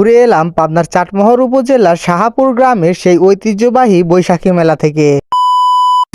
ঘুরে এলাম পাবনার চাটমোহর উপজেলার শাহাপুর গ্রামের সেই ঐতিহ্যবাহী বৈশাখী মেলা থেকে।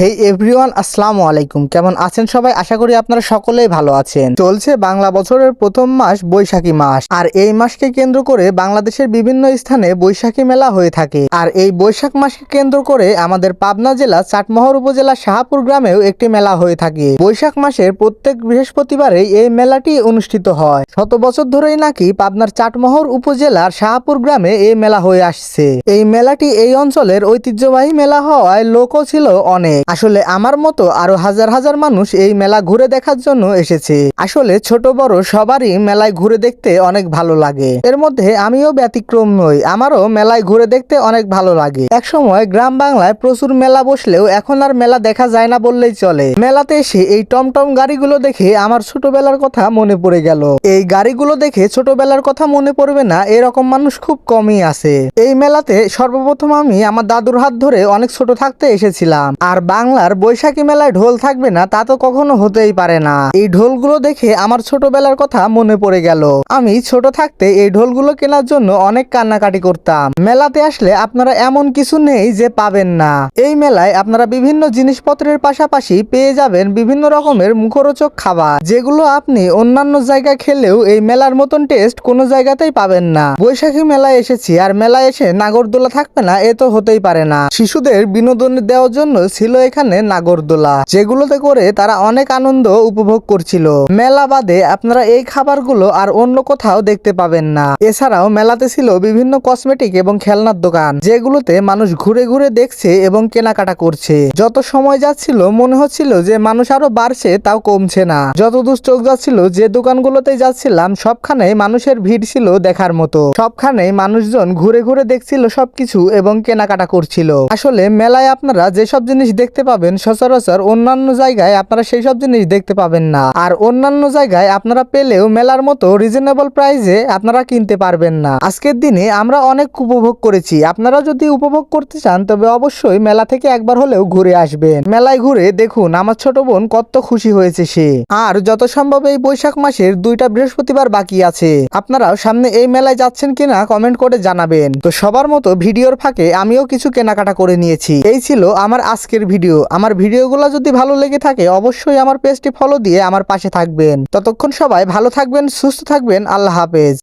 হেই এভরিওয়ান আসসালামু আলাইকুম। কেমন আছেন সবাই? আশা করি আপনারা সকলেই ভালো আছেন। চলছে বাংলা বছরের প্রথম মাস বৈশাখী মাস। আর এই মাসকে কেন্দ্র করে বাংলাদেশের বিভিন্ন স্থানে বৈশাখী মেলা হয়ে থাকে। আর এই বৈশাখ মাসকে কেন্দ্র করে আমাদের পাবনা জেলা, চাটমোহর উপজেলা, শাহাপুর গ্রামেও একটি মেলা হয়ে থাকে। বৈশাখ মাসের প্রত্যেক বৃহস্পতিবারে এই মেলাটি অনুষ্ঠিত হয়। শত বছর ধরেই নাকি পাবনার চাটমোহর উপজেলার শাহাপুর গ্রামে এই মেলা হয়ে আসছে। এই মেলাটি এই অঞ্চলের ঐতিহ্যবাহী মেলা হওয়ায় লোকও ছিল অনেক। আসলে আমার মতো আরও হাজার হাজার মানুষ এই মেলা ঘুরে দেখার জন্য এসেছে। আসলে ছোট বড় সবারই মেলায় ঘুরে দেখতে অনেক ভালো লাগে। এর মধ্যে আমিও ব্যতিক্রম নই, আমারও মেলায় ঘুরে দেখতে অনেক ভালো লাগে। একসময় গ্রাম বাংলায় প্রচুর মেলা বসলেও এখন আর মেলা দেখা যায় না বললেই চলে। মেলাতে এসে এই টমটম গাড়িগুলো দেখে আমার ছোটবেলার কথা মনে পড়ে গেল। এই গাড়িগুলো দেখে ছোটবেলার কথা মনে পড়বে না, এরকম মানুষ খুব কমই আছে। এই মেলাতে সর্বপ্রথম আমি আমার দাদুর হাত ধরে অনেক ছোট থাকতে এসেছিলাম। আর বাংলার বৈশাখী মেলায় ঢোল থাকবে না, তা তো কখনো হতেই পারে না। এই ঢোলগুলো দেখে আমার ছোটবেলার কথা মনে পড়ে গেল। আমি ছোট থাকতে এই ঢোলগুলো কেনার জন্য অনেক কান্নাকাটি করতাম। মেলাতে আসলে আপনারা এমন কিছু নেই যে পাবেন না। এই মেলায় আপনারা বিভিন্ন জিনিসপত্রের পাশাপাশি পেয়ে যাবেন বিভিন্ন রকমের মুখরোচক খাবার, যেগুলো আপনি অন্যান্য জায়গায় খেলেও এই মেলার মতন টেস্ট কোনো জায়গাতেই পাবেন না। বৈশাখী মেলায় এসেছি, আর মেলায় এসে নাগরদোলা থাকবে না, এ তো হতেই পারে না। শিশুদের বিনোদন দেওয়ার জন্য ছিল এখানে নাগরদোলা, যেগুলোতে করে তারা অনেক আনন্দ উপভোগ করছিল। মেলা বাদে আপনারা এই খাবারগুলো আর অন্য কোথাও দেখতে পাবেন না। এছাড়াও মেলাতে ছিল বিভিন্ন কসমেটিক এবং খেলনার দোকান, যেগুলোতে মানুষ ঘুরে ঘুরে দেখছে এবং কেনাকাটা করছে। যত সময় যাচ্ছিল, মনে হচ্ছিল যে মানুষ আরও বাড়ছে, তাও কমছে না। যত চোখ যাচ্ছিল, যে দোকানগুলোতে যাচ্ছিলাম সবখানে মানুষের ভিড় ছিল দেখার মতো। সবখানে মানুষজন ঘুরে ঘুরে দেখছিল সবকিছু এবং কেনাকাটা করছিল। আসলে মেলায় আপনারা যেসব জিনিস দেখতে পাবেন সচরাচর অন্যান্য জায়গায় আপনারা সেই সব জিনিস দেখতে পাবেন না। আর অন্যান্য জায়গায় আপনারা পেলেও মেলার মতো রিজনেবল প্রাইসে আপনারা কিনতে পারবেন না। আজকের দিনে আমরা অনেক উপভোগ করেছি। আপনারা যদি উপভোগ করতে চান, তবে অবশ্যই মেলা থেকে একবার হলেও ঘুরে আসবেন। মেলায় ঘুরে দেখুন, আমার ছোট বোন কত খুশি হয়েছে সে। আর যত সম্ভব এই বৈশাখ মাসের দুইটা বৃহস্পতিবার বাকি আছে। আপনারাও সামনে এই মেলায় যাচ্ছেন কিনা কমেন্ট করে জানাবেন। তো সবার মতো ভিডিওর ফাঁকে আমিও কিছু কেনাকাটা করে নিয়েছি। এই ছিল আমার আজকের ভিডিও। আমার ভিডিওগুলো যদি ভালো লেগে থাকে, অবশ্যই আমার পেজটি ফলো দিয়ে আমার পাশে থাকবেন। ততক্ষণ সবাই ভালো থাকবেন, সুস্থ থাকবেন, আল্লাহ হাফেজ।